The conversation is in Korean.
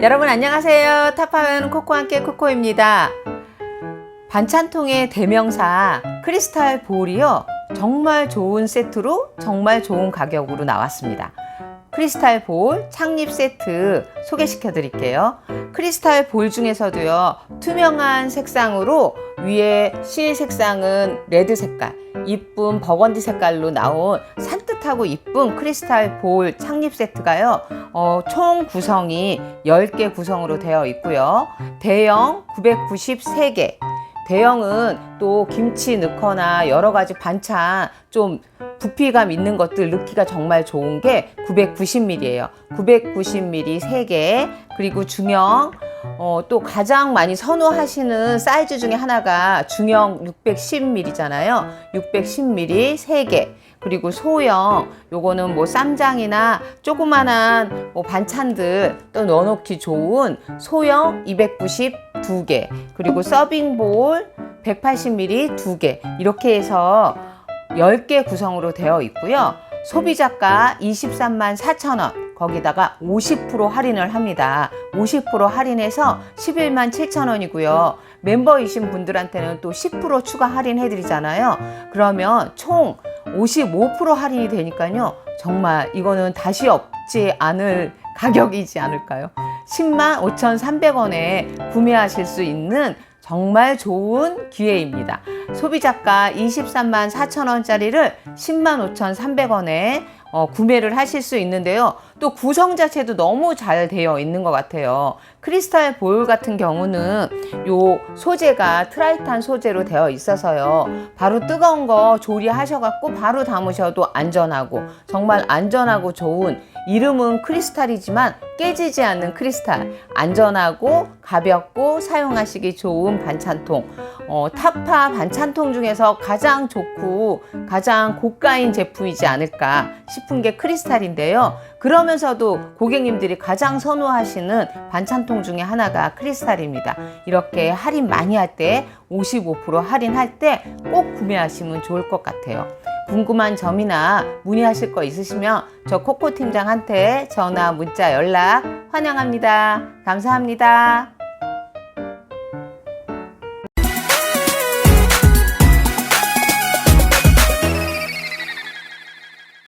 여러분 안녕하세요. 탑하면 코코와 함께 코코입니다. 반찬통의 대명사 크리스탈 볼이요. 정말 좋은 세트로 정말 좋은 가격으로 나왔습니다. 크리스탈 볼 창립 세트 소개시켜 드릴게요. 크리스탈 볼 중에서도요, 투명한 색상으로 위에 실 색상은 레드 색깔, 이쁜 버건디 색깔로 나온 산 뜻하고 이쁜 크리스탈 볼 창립 세트가요, 어, 총 구성이 10개 구성으로 되어 있고요. 대형 993개, 대형은 또 김치 넣거나 여러 가지 반찬 좀 부피감 있는 것들 넣기가 정말 좋은 게 990ml예요. 990ml 3개, 그리고 중형, 어, 또 가장 많이 선호하시는 사이즈 중에 하나가 중형 610ml잖아요. 610ml 3개. 그리고 소형, 요거는 뭐 쌈장이나 조그만한 뭐 반찬들 또 넣어놓기 좋은 소형 292개. 그리고 서빙볼 180ml 2개. 이렇게 해서 10개 구성으로 되어 있고요. 소비자가 23만 4천 원. 거기다가 50% 할인을 합니다. 50% 할인해서 11만 7천 원이고요. 멤버이신 분들한테는 또 10% 추가 할인해 드리잖아요. 그러면 총 55% 할인이 되니까요. 정말 이거는 다시 없지 않을 가격이지 않을까요? 10만 5,300원에 구매하실 수 있는 정말 좋은 기회입니다. 소비자가 23만 4천 원짜리를 10만 5,300원에 어, 구매를 하실 수 있는데요. 또 구성 자체도 너무 잘 되어 있는 것 같아요. 크리스탈 볼 같은 경우는 요 소재가 트라이탄 소재로 되어 있어서요. 바로 뜨거운 거 조리하셔갖고 바로 담으셔도 안전하고 정말 안전하고 좋은 이름은 크리스탈이지만 깨지지 않는 크리스탈 안전하고 가볍고 사용하시기 좋은 반찬통 어, 타파 반찬통 중에서 가장 좋고 가장 고가인 제품이지 않을까 싶은 게 크리스탈인데요. 그러면서도 고객님들이 가장 선호하시는 반찬통 중에 하나가 크리스탈입니다. 이렇게 할인 많이 할 때 55% 할인할 때 꼭 구매하시면 좋을 것 같아요. 궁금한 점이나 문의하실 거 있으시면 저 코코 팀장한테 전화, 문자, 연락 환영합니다. 감사합니다.